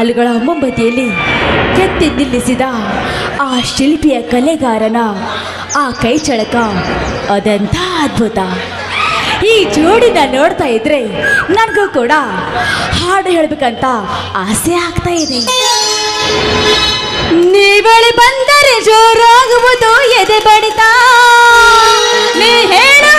ಸಾಲುಗಳ ಮುಂಬದಿಯಲ್ಲಿ ಕೆತ್ತಿ ನಿಲ್ಲಿಸಿದ ಆ ಶಿಲ್ಪಿಯ ಕಲೆಗಾರನ ಆ ಕೈ ಚಳಕ ಅದಂಥ ಅದ್ಭುತ. ಈ ಜೋಡಿನ ನೋಡ್ತಾ ಇದ್ರೆ ನನಗೂ ಕೂಡ ಹಾಡು ಹೇಳಬೇಕಂತ ಆಸೆ ಆಗ್ತಾ ಇದೆ. ನೀವಳಿ ಬಂದರೆ ಜೋರಾಗುವುದು ಎದೆ ಬಡಿತ. ನೀ ಹೇಳು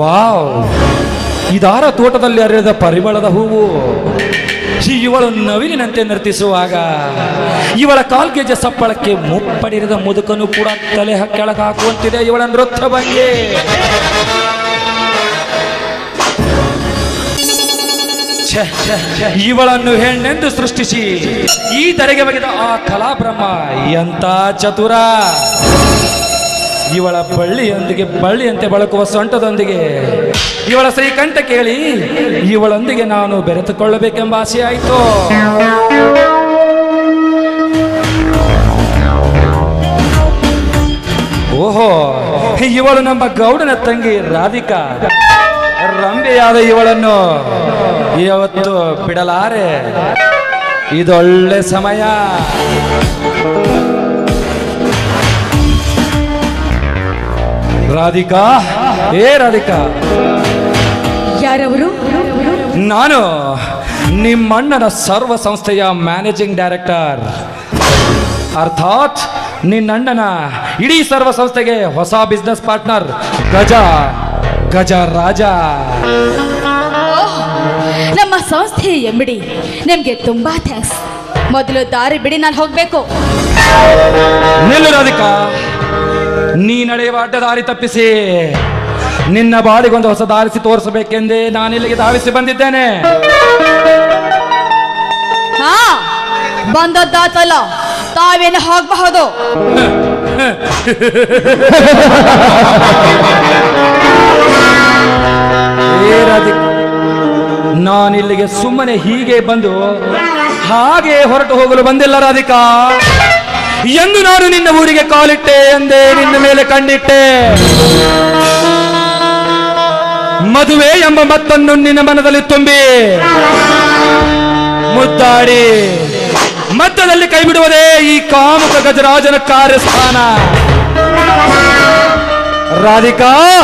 ವಾವ್. ಇದಾರ ತೋಟದಲ್ಲಿ ಅರೆದ ಪರಿಮಳದ ಹೂವು. ಇವಳು ನವಿಲಿನಂತೆ ನರ್ತಿಸುವಾಗ ಇವಳ ಕಾಲ್ಗೆಜ್ಜೆ ಸಪ್ಪಳಕ್ಕೆ ಮುಪ್ಪಡಿರಿದ ಮುದುಕನು ಕೂಡ ತಲೆ ಹ- ಕೆಳಗೆ ಹಾಕುವಂತಿದೆ ಇವಳ ನೃತ್ಯ ಬಗ್ಗೆ. ಇವಳನ್ನು ಹೆಣ್ಣೆಂದು ಸೃಷ್ಟಿಸಿ ಈ ತೆರೆಗೆ ಬಗೆದ ಆ ಕಲಾಬ್ರಹ್ಮ ಎಂತ ಚತುರ. ಇವಳ ಬಳ್ಳಿಯೊಂದಿಗೆ, ಬಳ್ಳಿಯಂತೆ ಬಳಕುವ ಸೊಂಟದೊಂದಿಗೆ. ಇವಳ ಶ್ರೀಕಂಠ ಕೇಳಿ, ಇವಳೊಂದಿಗೆ ನಾನು ಬೆರೆತುಕೊಳ್ಳಬೇಕೆಂಬ ಆಸೆ ಆಯಿತು ಓಹೋ, ಇವಳು ನಮ್ಮ ಗೌಡನ ತಂಗಿ ರಾಧಿಕಾ. ರಂಬೆಯಾದ ಇವಳನ್ನು ಇವತ್ತು ಬಿಡಲಾರೆ. ಇದೊಳ್ಳೆ ಸಮಯ. ರಾಧಿಕಾ ಏ ರಾಧಿಕಾ. ಯಾರವರು? ನಾನು ನಿಮ್ಮಣ್ಣನ ಸರ್ವ ಸಂಸ್ಥೆಯ ಮ್ಯಾನೇಜಿಂಗ್ ಡೈರೆಕ್ಟರ್. ಅರ್ಥಾತ್ ನಿನ್ನಣ್ಣನ ಇಡೀ ಸರ್ವ ಸಂಸ್ಥೆಗೆ ಹೊಸ ಬಿಸ್ನೆಸ್ ಪಾರ್ಟ್ನರ್ ಗಜ ಗಜ ರಾಜ. ನಮ್ಮ ಸಂಸ್ಥೆ ಎಂಬಿಡಿ ನಿಮ್ಗೆ ತುಂಬಾ ಥ್ಯಾಂಕ್ಸ್ ಮೊದಲು ದಾರಿ ಬಿಡಿ ನಾನು ಹೋಗ್ಬೇಕು. ನಿಲ್ಲು ರಾಧಿಕಾ. ನೀ ನಡೆಯುವ ಅಡ್ಡ ದಾರಿ ತಪ್ಪಿಸಿ. ನಿನ್ನ ಬಾಡಿಗೊಂದು ಹೊಸ ದಾರಿಸಿ ತೋರಿಸಬೇಕೆಂದೇ ನಾನು ಇಲ್ಲಿಗೆ ಧಾವಿಸಿ ಬಂದಿದ್ದೇನೆ. ಹಾ ಬಂದದ್ದಾತಲ್ಲ ತಾವೇನು ಹೋಗಬಹುದು ನಾನು ಇಲ್ಲಿಗೆ ಸುಮ್ಮನೆ ಹೀಗೆ ಬಂದು ಹಾಗೆ ಹೊರಟು ಹೋಗಲು ಬಂದಿಲ್ಲ ರಾಧಿಕಾ. ಎಂದು ನಾನು ನಿನ್ನ ಊರಿಗೆ ಕಾಲಿಟ್ಟೆ ಎಂದೇ ನಿನ್ನ ಮೇಲೆ ಕಂಡಿಟ್ಟೆ ಮದುವೆ ಎಂಬ ಮತ್ತನ್ನು ನಿನ್ನ ಮನದಲ್ಲಿ ತುಂಬಿ. ಮುದ್ದಾಡಿ. ಮತ್ತದಲ್ಲಿ ಕೈ ಬಿಡುವುದೇ ಈ ಕಾಮುಕ ಗಜರಾಜನ ಕಾರ್ಯಸ್ಥಾನ. ರಾಧಿಕಾ,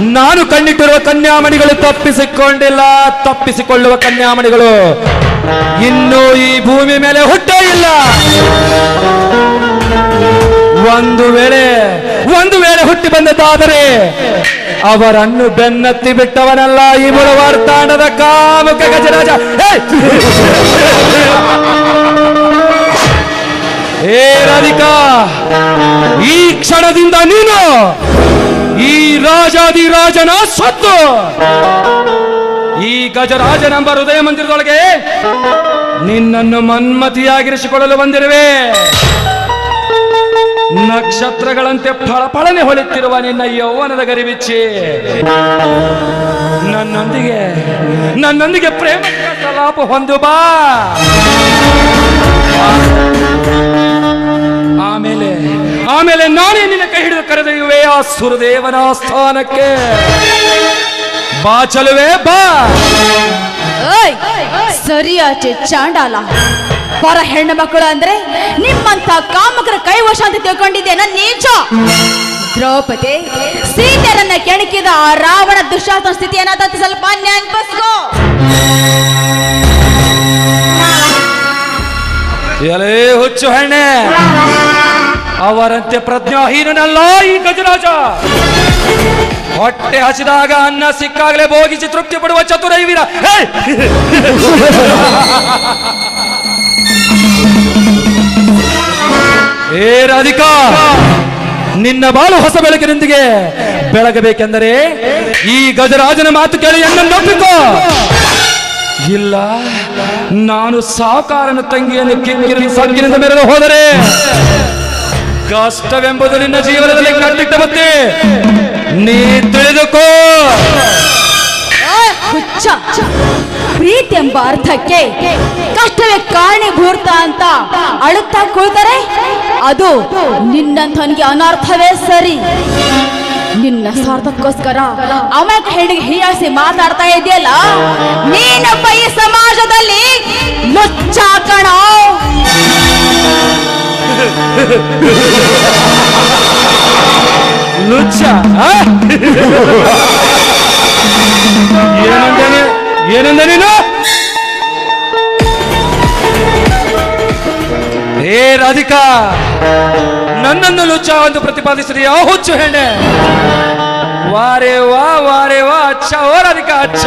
ನಾನು ಕಣ್ಣಿಟ್ಟಿರುವ ಕನ್ಯಾಮಣಿಗಳು ತಪ್ಪಿಸಿಕೊಂಡಿಲ್ಲ, ತಪ್ಪಿಸಿಕೊಳ್ಳುವ ಕನ್ಯಾಮಣಿಗಳು. ಇನ್ನೂ ಈ ಭೂಮಿ ಮೇಲೆ ಹುಟ್ಟೇ ಇಲ್ಲ. ಒಂದು ವೇಳೆ ಒಂದು ವೇಳೆ ಹುಟ್ಟಿ ಬಂದದ್ದಾದರೆ ಅವರನ್ನು ಬೆನ್ನತ್ತಿ ಬಿಟ್ಟವನಲ್ಲ ಈ ಮುಳುವಾರ್ತಾಂಡದ ಕಾಮುಕ ಗಜರಾಜ. ಹೇ! ರಾಧಿಕಾ, ಈ ಕ್ಷಣದಿಂದ ನೀನು ಈ ರಾಜಾದಿ ರಾಜನ ಸತ್ತು. ಈ ಗಜರಾಜನೆಂಬ ಹೃದಯ ಮಂದಿರದೊಳಗೆ ನಿನ್ನನ್ನು ಮನ್ಮತಿಯಾಗಿರಿಸಿಕೊಳ್ಳಲು ಬಂದಿರುವೆ. ನಕ್ಷತ್ರಗಳಂತೆ ಫಳಫಳನೆ ಹೊಳೆಯುತ್ತಿರುವ ನಿನ್ನ ಯೌವನದ ಗರಿಬಿಚ್ಚಿ. ನನ್ನೊಂದಿಗೆ ನನ್ನೊಂದಿಗೆ ಪ್ರೇಮ ಕಲಾಪ ಹೊಂದು ಬಾ. ಆಮೇಲೆ ಆಮೇಲೆ ನಾನೇ ನಿನ್ನ ಕೈ ಹಿಡಿದು ಕರೆದೊಯ್ಯುವೆ ಆ ಸುರದೇವನ ಸ್ಥಾನಕ್ಕೆ ಬಾ ಚಲುವೆ ಬಾ. ಓಯ್ ಸರಿಯಾಚೆ ಚಾಂಡಾಲ. ಪರ ಹೆಣ್ಣು ಮಕ್ಕಳು ಅಂದ್ರೆ ನಿಮ್ಮಂತ ಕಾಮಕರ ಕೈವಶ ಅಂತ ತಿಳ್ಕೊಂಡಿದ್ದೇನ ನೀಚ. ದ್ರೌಪದಿ ಸೀತೆಯರನ್ನ ಕೆಣಕಿದ ಆ ರಾವಣ ದುಶ್ಯಾಸನ ಸ್ಥಿತಿಯನ್ನ ಸ್ವಲ್ಪ ನೆನ್ಪಿಸ್ಕೋ ಎಲೇ ಹುಚ್ಚು ಹೆಣ್ಣೆ. ಅವರಂತೆ ಪ್ರಜ್ಞಾಹೀನನಲ್ಲ ಈ ಗಜರಾಜ. ಹೊಟ್ಟೆ ಹಸಿದಾಗ ಅನ್ನ ಸಿಕ್ಕಾಗಲೇ ಭೋಗಿಸಿ ತೃಪ್ತಿ ಪಡುವ ಚತುರ ಈ ವೀರ ಹೇ! ಏ ರಾಧಿಕಾ, ನಿನ್ನ ಬಾಳು ಹೊಸ ಬೆಳಕಿನೊಂದಿಗೆ ಬೆಳಗಬೇಕೆಂದರೆ ಈ ಗಜರಾಜನ ಮಾತು ಕೇಳಿ ಎನ್ನೊಪ್ಪಿಕೋ ಇಲ್ಲ, ನಾನು ಸಾಕಾರನ ತಂಗಿಯನ್ನು ಕಿಕ್ಕಿರಲು ಸಂಗಿನಿಂದ ಮೆರೆದು ಹೋದರೆ ಕಷ್ಟವೆಂಬುದು ನಿನ್ನ ಜೀವನದಲ್ಲಿ ಕಟ್ಟಿಟ್ಟ ಮತ್ತೆ. ನೀ ತಿಳಿದುಕೋ. ಹುಚ್ಚ. ಪ್ರೀತಿ ಎಂಬ ಅರ್ಥಕ್ಕೆ ಕಷ್ಟವೇ ಕಾರಣೀಭೂತ ಅಂತ ಅಳುತ್ತಾ ಕೂಳ್ತಾರೆ ಅದು ನಿನ್ನಂಥವನಿಗೆ ಅನರ್ಥವೇ ಸರಿ. ನಿನ್ನ ಸ್ವಾರ್ಥಕ್ಕೋಸ್ಕರ ಅಮಕ ಹೆಣ್ಣಿಗೆ ಹೀಯಾಸಿ ಮಾತಾಡ್ತಾ ಇದೆಯಲ್ಲ? ನೀನೊಬ್ಬ ಈ ಸಮಾಜದಲ್ಲಿ ಲುಚ್ಚ ಕಣೋ ಲುಚ್ಚ ಆ? ಏನಂದೆ ನೀ- ಏನಂದೆ ನೀನು? ಏ ರಾಧಿಕಾ, ನನ್ನನ್ನು ಲುಚ್ಚ ಎಂದು ಪ್ರತಿಪಾದಿಸಿದ ಯಾವ ಹುಚ್ಚು ಹೆಣ್ಣೆ. ವಾರೆ ವಾ ವಾರೆ ವಾ, ಅಚ್ಚ. ಓ ರಾಧಿಕಾ, ಅಚ್ಚ.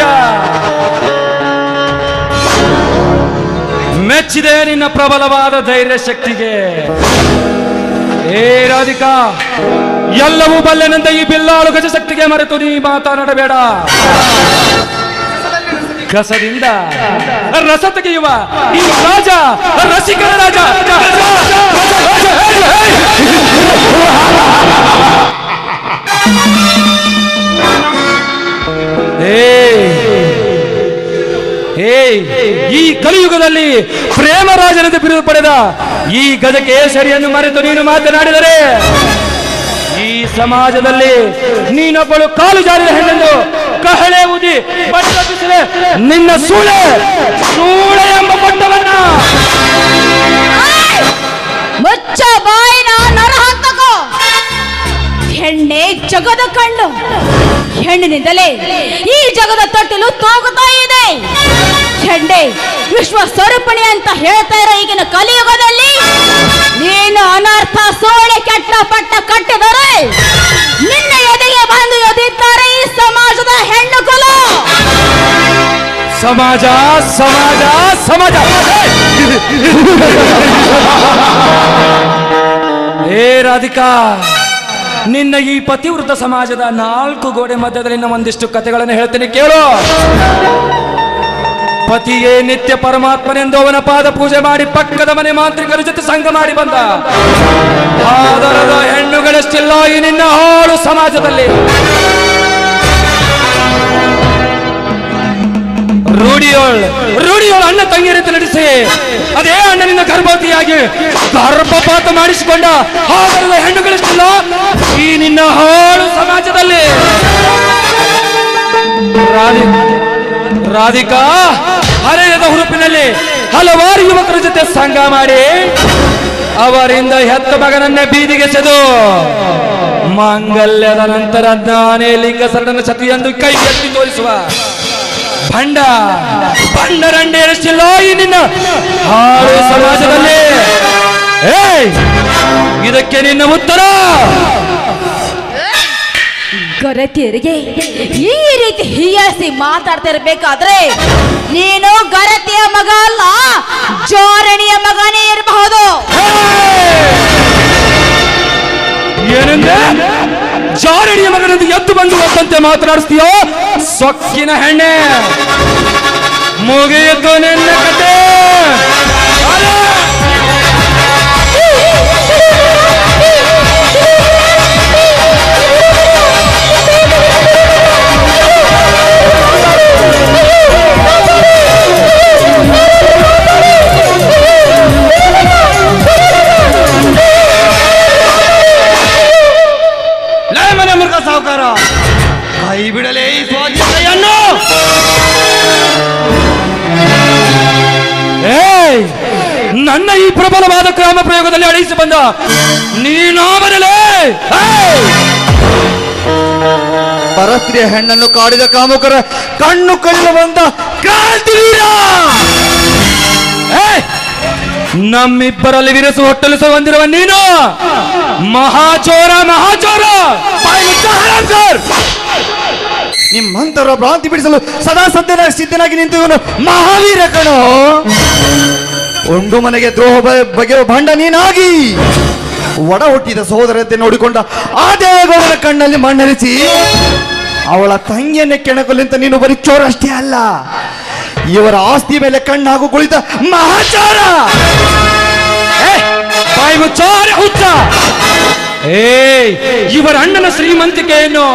ಮೆಚ್ಚಿದೆ ನಿನ್ನ ಪ್ರಬಲವಾದ ಧೈರ್ಯ ಶಕ್ತಿಗೆ. ಏ ರಾಧಿಕಾ ಎಲ್ಲವೂ ಬಲ್ಲೆನಂತ ಈ ಬಿಲ್ಲಾಳು ಗಜಶಕ್ತಿಗೆ ಮರೆತು ನೀ ಮಾತನಾಡಬೇಡ ಕಸದಿಂದ ರಸ ತೆಗೆಯುವ ಈ ರಾಜ ರಸಿಕರ ರಾಜ ಈ ಕಲಿಯುಗದಲ್ಲಿ ಪ್ರೇಮರಾಜನಂತೆ ಬಿರುದು ಪಡೆದ ಈ ಗಜಕೇಸರಿಯನ್ನು ಮರೆತು ನೀನು ಮಾತನಾಡಿದರೆ ಸಮಾಜದಲ್ಲಿ ನೀನೊಬ್ಬಳು ಕಾಲು ಜಾರಿದ ಹೆಣ್ಣೆಂದು ಕಹಳೆ ಉದಿ ಬಟ್ಟ ನಿನ್ನ ಸೂಳೆ ಸೂಳೆ ಎಂಬ ಪಟ್ಟವನ್ನ ಮುಚ್ಚ ಬಾಯಿನ ನರಹಂತಕೋ ಹೆಣ್ಣೆ ಜಗದ ಕಣ್ಣು. ಹೆಣ್ಣಿನಿಂದಲೇ ಈ ಜಗದ ತೊಟ್ಟಿಲು ತೋಗುತ್ತಾ ಇದೆ. ಹೆಣ್ಣೆ ವಿಶ್ವ ಸ್ವರೂಪಿಣಿ ಅಂತ ಹೇಳ್ತಾ ಇರೋ ಈಗಿನ ಕಲಿಯುಗದಲ್ಲಿ ನೀನು ಅನರ್ಥ ಸೋಳೆ ಕೆಟ್ಟ ಪಟ್ಟ ಕಟ್ಟಿದರೆ ನಿನ್ನ ಎದೆಗೆ ಬಂದು ಎದಿದ್ದಾರೆ ಈ ಸಮಾಜದ ಹೆಣ್ಣು ಕುಲ. ಸಮಾಜ ಸಮಾಜ ಸಮಾಜ. ಏ ರಾಧಿಕಾ, ನಿನ್ನ ಈ ಪತಿವೃತ ಸಮಾಜದ ನಾಲ್ಕು ಗೋಡೆ ಮಧ್ಯದಲ್ಲಿ ಒಂದಿಷ್ಟು ಕಥೆಗಳನ್ನು ಹೇಳ್ತೀನಿ ಕೇಳು. ಪತಿಯೇ ನಿತ್ಯ ಪರಮಾತ್ಮನೆಂದು ಅವನ ಪಾದ ಪೂಜೆ ಮಾಡಿ ಪಕ್ಕದ ಮನೆ ಮಾಂತ್ರಿಕರ ಜೊತೆ ಸಂಘ ಮಾಡಿ ಬಂದ. ಆದರದ ಹೆಣ್ಣುಗಳಷ್ಟಿಲ್ಲ, ಈ ನಿನ್ನ ಹಾಳು ಸಮಾಜದಲ್ಲಿ. ರೂಢಿಯೋಳ್ ರೂಢಿಯೋಳ್ ಅಣ್ಣ ತಂಗಿರಂತೆ ನಡೆಸಿ ಅದೇ ಅಣ್ಣನಿಂದ ಗರ್ಭವತಿಯಾಗಿ ಗರ್ಭಪಾತ ಮಾಡಿಸಿಕೊಂಡ. ಆದರದ ಹೆಣ್ಣುಗಳಷ್ಟಿಲ್ಲ, ಈ ನಿನ್ನ ಹಾಳು ಸಮಾಜದಲ್ಲಿ. ರಾಧಿಕಾ ಹರೆಯದ ಹುರುಪಿನಲ್ಲಿ ಹಲವಾರು ಯುವಕರ ಜೊತೆ ಸಂಘ ಮಾಡಿ ಅವರಿಂದ ಹೆತ್ತ ಮಗನನ್ನೇ ಬೀದಿಗೆ ಸೆದು ಮಾಂಗಲ್ಯದ ನಂತರ ನಾನೇ ಲಿಂಗ ಸರಡನ ಸತಿ ಎಂದು ಕೈ ಎತ್ತಿ ತೋರಿಸುವ ಭಂಡ ಭಂಡರಂಡೆ ಎಷ್ಟಿಲ್ಲ ಈ ನಿನ್ನ ಸಮಾಜದಲ್ಲಿ. ಇದಕ್ಕೆ ನಿನ್ನ ಉತ್ತರ. ಗರತಿಯರಿಗೆ ಈ ರೀತಿ ಹೀಯಾಸಿ ಮಾತಾಡ್ತಾ ಇರಬೇಕಾದ್ರೆ ನೀನು ಗರತಿಯ ಮಗ ಅಲ್ಲ, ಜೋರಣಿಯ ಮಗನೇ ಇರಬಹುದು. ಏನಂದೆ ಜಾರಡಿಯ ಎದ್ದು ಬಂದು ಒತ್ತಂತೆ ಮಾತನಾಡಿಸ್ತೀಯೋ? ಸೊಕ್ಕಿನ ಹೆಣ್ಣೆ. ಮುಗಿಯಿತು ನಿನ್ನ ಕತೆ. ಸಾಹುಕಾರ ಕೈ ಬಿಡಲೇ ಈ ಸ್ವಾಧೀನತೆಯನ್ನು ನನ್ನ ಈ ಪ್ರಬಲವಾದ ಕ್ರಮ ಪ್ರಯೋಗದಲ್ಲಿ ಅಳಿಸಿ ಬಂದ. ನೀನಾವರಲೇ ಪರಸ್ತ್ರೀಯ ಹೆಣ್ಣನ್ನು ಕಾಡಿದ ಕಾಮುಕರ ಕಣ್ಣು ಕಳ್ಳು ಬಂದ ಕ್ರಾಂತಿವೀರ. ನಮ್ಮಿಬ್ಬರಲ್ಲಿ ವಿರಸು ಹೊಟ್ಟಲಿಸ ಹೊಂದಿರುವ ನೀನು. ಮಹಾಚೋರ ಮಹಾಚೋರ! ನಿಮ್ಮಂತರ ಭ್ರಾಂತಿ ಬಿಡಿಸಲು ಸದಾ ಸದ್ಯನ ಸಿದ್ಧನಾಗಿ ನಿಂತು ಇವನು ಮಹಾವೀರ ಕಣೋ. ಒಂದು ಮನೆಗೆ ದ್ರೋಹ ಬಗೆಯ ಭಂಡ ನೀನಾಗಿ. ಒಡ ಹುಟ್ಟಿದ ಸಹೋದರತೆ ನೋಡಿಕೊಂಡ ಆ ದೇವೇಗೌಡರ ಕಣ್ಣಲ್ಲಿ ಮಣ್ಣರಿಸಿ ಅವಳ ತಂಗಿಯನ್ನೇ ಕೆಣಕಲಿಂತ ನೀನು ಬರೀ ಚೋರಷ್ಟೇ ಅಲ್ಲ. ಇವರ ಆಸ್ತಿ ಮೇಲೆ ಕಣ್ಣಾಗು ಕುಳಿತ ಮಹಾಚಾರ! ಏ, ಬಾಯಿ ಮುಚ್ಚಾರೆ ಹುಚ್ಚ! ಏಯ್ ಇವರ ಅಣ್ಣನ ಶ್ರೀಮಂತಿಕೆಯನ್ನು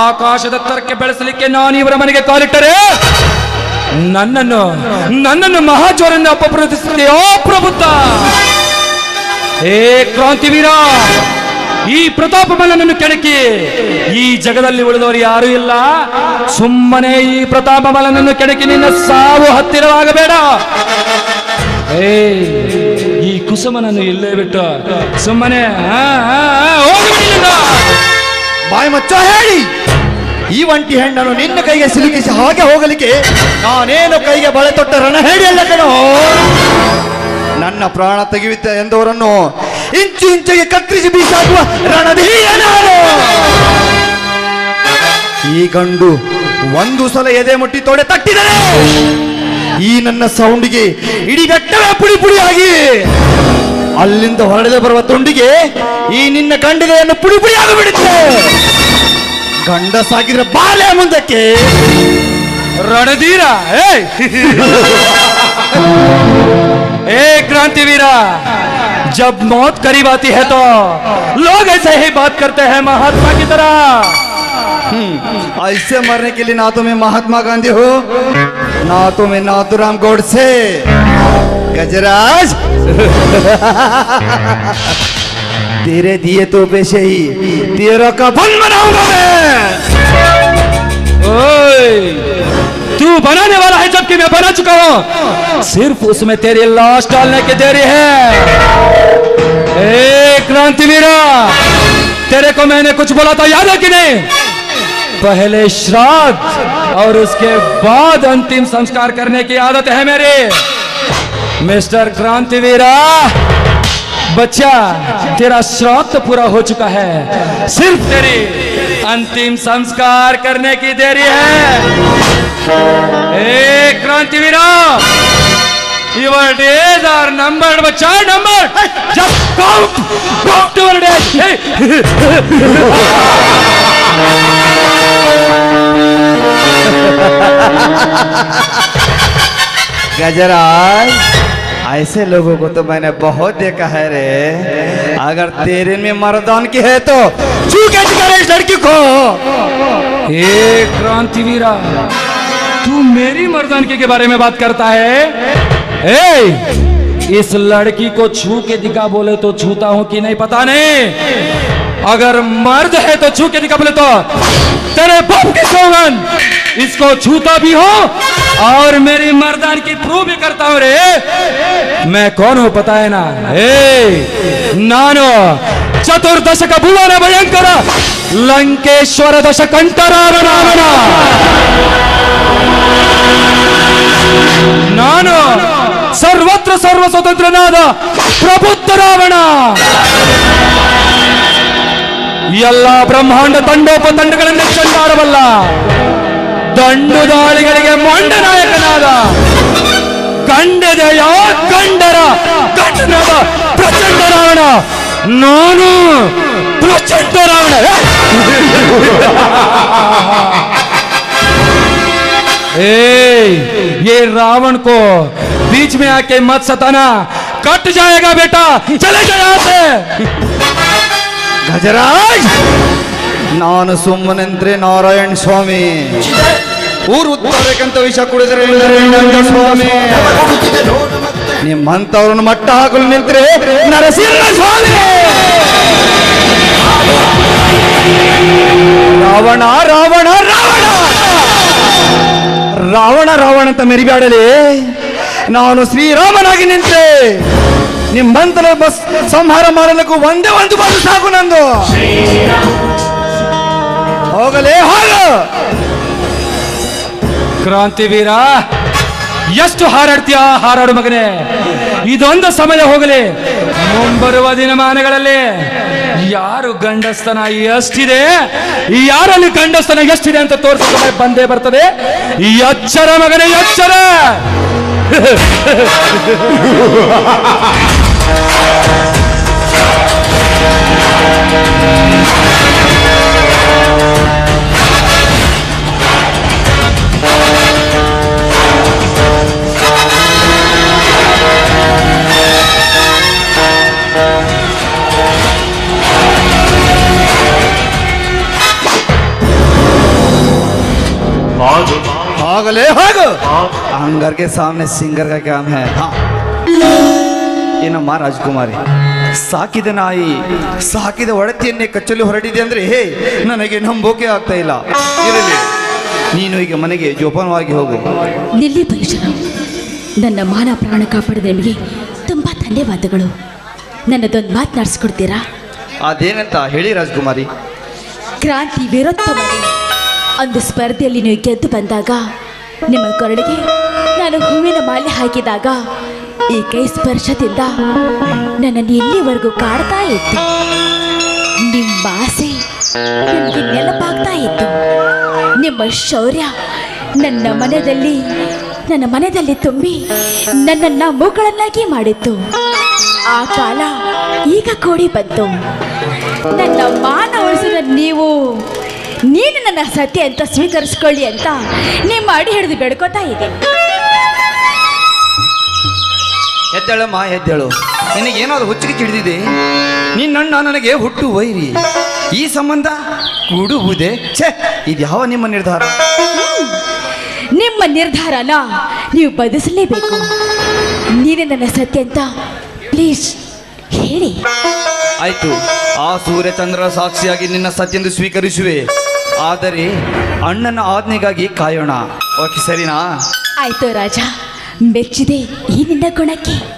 ಆಕಾಶದ ತರಕ್ಕೆ ಬೆಳೆಸಲಿಕ್ಕೆ ನಾನು ಇವರ ಮನೆಗೆ ಕಾಲಿಟ್ಟರೆ ನನ್ನನ್ನು ನನ್ನನ್ನು ಮಹಾಜೋರನ್ನು ಓ ಪ್ರಭುತ್ತ ಏ ಕ್ರಾಂತಿವೀರ! ಈ ಪ್ರತಾಪ ಮಲ್ಲನನ್ನು ಕೆಣಕಿ, ಈ ಜಗದಲ್ಲಿ ಉಳಿದವರು ಯಾರೂ ಇಲ್ಲ. ಸುಮ್ಮನೆ ಈ ಪ್ರತಾಪ ಮಲ್ಲನನ್ನು ಕೆಣಕಿ ನಿನ್ನ ಸಾವು ಹತ್ತಿರವಾಗಬೇಡ. ಏ ಈ ಕುಸುಮನನ್ನು ಇಲ್ಲೇ ಬಿಟ್ಟು ಸುಮ್ಮನೆ. ಬಾಯಿ ಮಚ್ಚ ಹೇಳಿ. ಈ ಒಂಟಿ ಹೆಣ್ಣನ್ನು ನಿನ್ನ ಕೈಗೆ ಸಿಲುಕಿಸಿ ಹಾಗೆ ಹೋಗಲಿಕ್ಕೆ ನಾನೇನು ಕೈಗೆ ಬಳೆ ತೊಟ್ಟ ರಣ ಹೇಳಿ ಅಲ್ಲ ಕಣೋ? ನನ್ನ ಪ್ರಾಣ ತೆಗೆಯುತ್ತೆ ಎಂದವರನ್ನು ಇಂಚು ಇಂಚಿಗೆ ಕತ್ತರಿಸಿ ಬೀಸಾಡುವ ರಣಧೀರನಾಡು ಈ ಗಂಡು ಒಂದು ಸಲ ಎದೆ ಮುಟ್ಟಿ ತೊಡೆ ತಟ್ಟಿದರೆ ಈ ನನ್ನ ಸೌಂಡಿಗೆ ಇಡೀ ಬೆಟ್ಟವೇ ಪುಡಿ ಪುಡಿಯಾಗಿ. ಅಲ್ಲಿಂದ ಹೊರಡದೆ ಬರುವ ತುಂಡಿಗೆ ಈ ನಿನ್ನ ಗಂಡದೆಯನ್ನು ಪುಡಿ ಪುಡಿಯಾಗಿ ಬಿಡುತ್ತೆ. ಗಂಡ ಸಾಕಿದ್ರೆ ಬಾಲೆ ಮುಂದಕ್ಕೆ. ರಣಧೀರ ಏ ಕ್ರಾಂತಿವೀರ. जब मौत करीब आती है तो लोग ऐसे ही बात करते हैं महात्मा की तरह। ऐसे मरने के लिए ना तो मैं महात्मा गांधी हूँ ना तो मैं नाथुराम गोडसे। गजराज। तेरे दिए तो पैसे ही तेरा का बन बनाऊँगा मैं। ओए, तू बनाने वाला है जबकि मैं बना चुका हूँ। सिर्फ़ उसमें तेरी लाश डालने की देरी है। ए क्रांतिवीरा तेरे को मैंने कुछ बोला था याद है कि नहीं? पहले श्राद्ध और उसके बाद अंतिम संस्कार करने की आदत है मेरी। मिस्टर क्रांतिवीरा बच्चा, तेरा श्राद्ध तो पूरा हो चुका है। सिर्फ़ तेरी अंतिम संस्कार करने की देरी है। ए क्रांतिवीरा Your days are numbered, बच्चा numbered. Just count, count your days. गजराज ऐसे लोगों को तो मैंने बहुत देखा है रे। अगर तेरे में मर्दान की है तो करे इस लड़की को। हे क्रांतिवीरा तू मेरी मर्दानगी के बारे में बात करता है? ए, इस लड़की को छू के दिखा बोले तो छूता हूँ कि नहीं पता नहीं। अगर मर्द है तो छू के दिखा बोले तो। तेरे बाप की सौगन इसको छूता भी हो और मेरी मर्दान की प्रूव भी करता हूँ रे। मैं कौन हूँ पता है ना? ए नानो ಚತುರ್ದಶಕ ಭುವನ ಭಯಂಕರ ಲಂಕೇಶ್ವರ ದಶ ರಾವಣ ನಾನು ಸರ್ವತ್ರ ಸರ್ವ ಸ್ವತಂತ್ರನಾದ ಪ್ರಬುದ್ಧ ರಾವಣ. ಎಲ್ಲ ಬ್ರಹ್ಮಾಂಡ ತಂಡೋಪತಂಡಗಳನ್ನು ಚೆಂಡಾಡಬಲ್ಲ ದಂಡು ದಾಳಿಗಳಿಗೆ ಮೊಂಡ ನಾಯಕನಾದ ಯಾ ಗಂಡರ ಗಂಡನಾದ ಪ್ರಚಂಡ ರಾವಣ ನಾನು ಪ್ರಚಂಡ ರಾವಣ ए, ये रावण को बीच में आके मत सताना कट जाएगा बेटा चले जाए यहाँ से ಗಜರಾಜ್ ನಾನು ಸುಮ್ಮನೆಂದ್ರೆ ನಾರಾಯಣ ಸ್ವಾಮಿ ಊರು ಉತ್ತರಬೇಕಂತ ವಿಷ ಕುಡಿದ್ರೆ ಲಿಂಗರಾಜ ಸ್ವಾಮಿ ನಿಮ್ಮಂತವ್ರನ್ನ ಮಟ್ಟ ಹಾಕಲು ನಿಂತರೆ ನರಸಿಂಹ ಸ್ವಾಮಿ ರಾವಣ ರಾವಣ ರಾವಣ! ರಾವಣ ರಾವಣ ಅಂತ ಮೆರಿಬ್ಯಾಡಲಿ? ನಾನು ಶ್ರೀರಾಮನಾಗಿ ನಿಂತೆ ನಿಮ್ಮಂತರ ಬಸ್ ಸಂಹಾರ ಮಾಡಲಿಕ್ಕೂ ಒಂದೇ ಒಂದು ಬಂದು ಸಾಕು ನಂದು! ಹೋಗಲೇ ಹೋಗ! ಕ್ರಾಂತಿವೀರ! ಎಷ್ಟು ಹಾರಾಡ್ತೀಯ? ಹಾರಾಡು ಮಗನೇ. ಇದೊಂದು ಸಮಯ ಹೋಗಲಿ. ಮುಂಬರುವ ದಿನಮಾನಗಳಲ್ಲಿ ಯಾರು ಗಂಡಸ್ತನ ಎಷ್ಟಿದೆ? ಯಾರಲ್ಲಿ ಗಂಡಸ್ತನ ಎಷ್ಟಿದೆ ಅಂತ ತೋರಿಸೋ ಸಮಯ ಬಂದೇ ಬರ್ತದೆ. ಎಚ್ಚರ ಮಗನೇ, ಎಚ್ಚರ. ಆಗಲೇ ಹಾಗು हंगर के सामने सिंगर का काम है हाँ ಏನಮ್ಮ ರಾಜಕುಮಾರಿ ಸಾಕಿದ ನಾಯಿ ಸಾಕಿದ ಒಡತಿಯನ್ನೇ ಕಚ್ಚಲು ಹೊರಟಿದೆ ಅಂದ್ರೆ ಹೇ ನನಗೆ ನಂಬೋಕೆ ಆಗ್ತಾ ಇಲ್ಲ ಇರಲಿ ನೀನು ಈಗ ಮನೆಗೆ ಜೋಪಾನವಾಗಿ ಹೋಗು ನಿಲ್ಲಿ ಪರಶುರಾಮ್ ನನ್ನ ಮಾನ ಪ್ರಾಣ ಕಾಪಾಡಿದ ನಿಮಗೆ ತುಂಬ ಧನ್ಯವಾದಗಳು ನನ್ನದೊಂದು ಮಾತನಾಡಿಸ್ಕೊಡ್ತೀರಾ ಅದೇನಂತ ಹೇಳಿ ರಾಜಕುಮಾರಿ ಕ್ರಾಂತಿ ವೀರೋತ್ತಮನೆ ಒಂದು ಸ್ಪರ್ಧೆಯಲ್ಲಿ ನೀವು ಗೆದ್ದು ಬಂದಾಗ, ನಿಮ್ಮ ಕೊರಳಿಗೆ ನಾನು ಹೂವಿನ ಮಾಲೆ ಹಾಕಿದಾಗ, ಈ ಕೈ ಸ್ಪರ್ಶದಿಂದ ನನ್ನನ್ನು ಇಲ್ಲಿವರೆಗೂ ಕಾಡ್ತಾ ಇತ್ತು? ನಿಮ್ಮ ಆಸೆ ನನಗೆ ನೆನಪಾಗ್ತಾ ಇತ್ತು. ನಿಮ್ಮ ಶೌರ್ಯ ನನ್ನ ಮನದಲ್ಲಿ ನನ್ನ ಮನದಲ್ಲಿ ತುಂಬಿ ನನ್ನನ್ನ ಮೂಗಳನ್ನಾಗಿ ಮಾಡಿತ್ತು. ಆ ಕಾಲ ಈಗ ಕೂಡಿ ಬಂತು. ನನ್ನ ಮಾನ ಉಳಿಸಿದ ನೀವು ನೀನು ನನ್ನ ಸತ್ಯ ಅಂತ ಸ್ವೀಕರಿಸ್ಕೊಳ್ಳಿ ಅಂತ ನಿಮ್ಮ ಅಡಿ ಹಿಡಿದು ಬೆಡ್ಕೋತಾ ಇದ್ದೀನಿ. ಎದ್ದೇಳಮ್ಮ ಎದ್ದೇಳು. ನಿನಗೇನಾದ್ರು ಹುಚ್ಚಿಗೆ ಹಿಡಿದಿದೆ ನಿನ್ನಣ್ಣ ನನಗೆ ಹುಟ್ಟು ವೈರಿ. ಈ ಸಂಬಂಧ ಕೂಡುವುದೇ? ಛೇ ಇದು ಯಾವ ನಿಮ್ಮ ನಿರ್ಧಾರ? ನಿಮ್ಮ ನಿರ್ಧಾರನ ನೀವು ಬದಲಿಸಲೇಬೇಕು. ನೀನೇ ನನ್ನ ಸತ್ಯ ಅಂತ ಪ್ಲೀಸ್ ಹೇಳಿ. ಆಯ್ತು. ಆ ಸೂರ್ಯಚಂದ್ರ ಸಾಕ್ಷಿಯಾಗಿ ನಿನ್ನ ಸತ್ಯೆಂದು ಸ್ವೀಕರಿಸುವೆ. ಆದರೆ ಅಣ್ಣನ ಆಜ್ಞೆಗಾಗಿ ಕಾಯೋಣ. ಓಕೆ, ಸರಿನಾ? ಆಯ್ತು ರಾಜ. ಮೆಚ್ಚಿದೆ ಈ ನಿನ್ನ ಗುಣಕ್ಕೆ